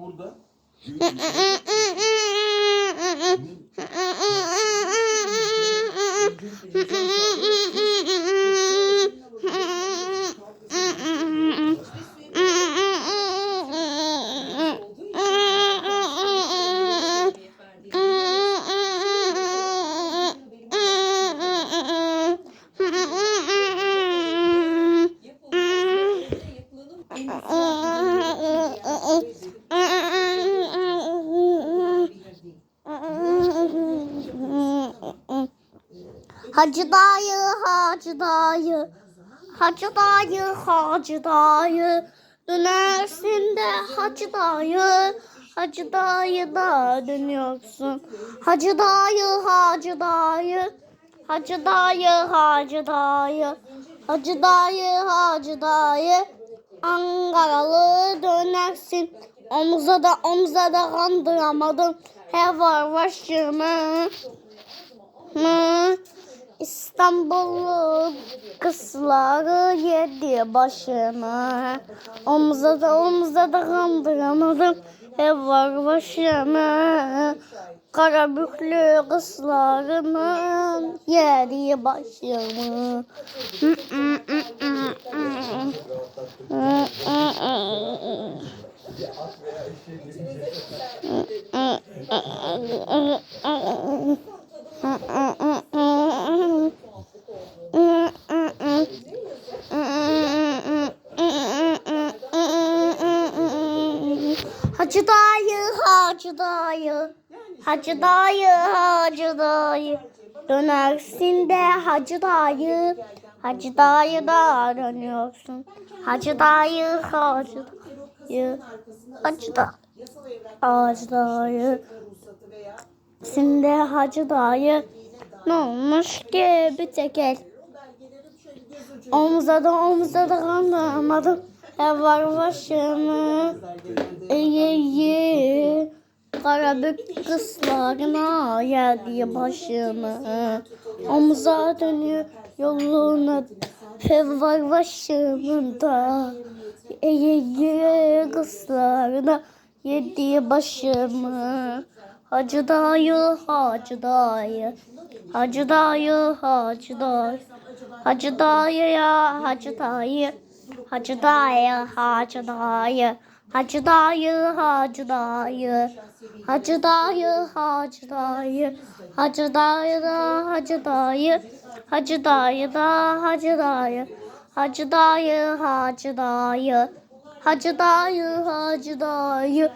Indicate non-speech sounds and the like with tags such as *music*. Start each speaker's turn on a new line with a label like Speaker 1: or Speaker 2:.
Speaker 1: orada
Speaker 2: Hacı dayı, hacı dayı, hacı dayı, hacı dayı. Dönersin de hacı dayı, hacı dayı da dönüyorsun. Hacı dayı, hacı dayı, hacı dayı, hacı dayı, hacı dayı, hacı dayı. Ankaralı dönersin. Omuza da omuza da kandıramadım. Her var başımı mı? İstanbullu kızları yedi başına. Omza da omza da kandıramadım. Ev var başına. Karabüklü kızlarının yedi başımı. *laughs* Hacı dayı, hacı dayı, hacı dayı, hacı dayı. Dönersin de hacı dayı, hacı dayı da dönüyorsun. Hacı dayı, hacı dayı, hacı dayı, hacı dayı. Şimdi hacı dayı ne olmuş ki bir tekel. Omza da omza da kandıramadım. Var başımı. İyi iyi. Karabük kızlarına geldi başımı. Omza dönüyor yoluna. Ev var başımda. İyi iyi kızlarına yedi başımı. Hacı dayı, hacı dayı. Hacı dayı, hacı dayı. Hacı dayı ya, hacı dayı. Hacı dayı, hacı dayı. Hacı dayı, hacı dayı. Hacı dayı, hacı dayı. Hacı dayı da, hacı dayı. Hacı dayı da, hacı dayı. Hacı dayı, hacı dayı. Hacı dayı, hacı dayı.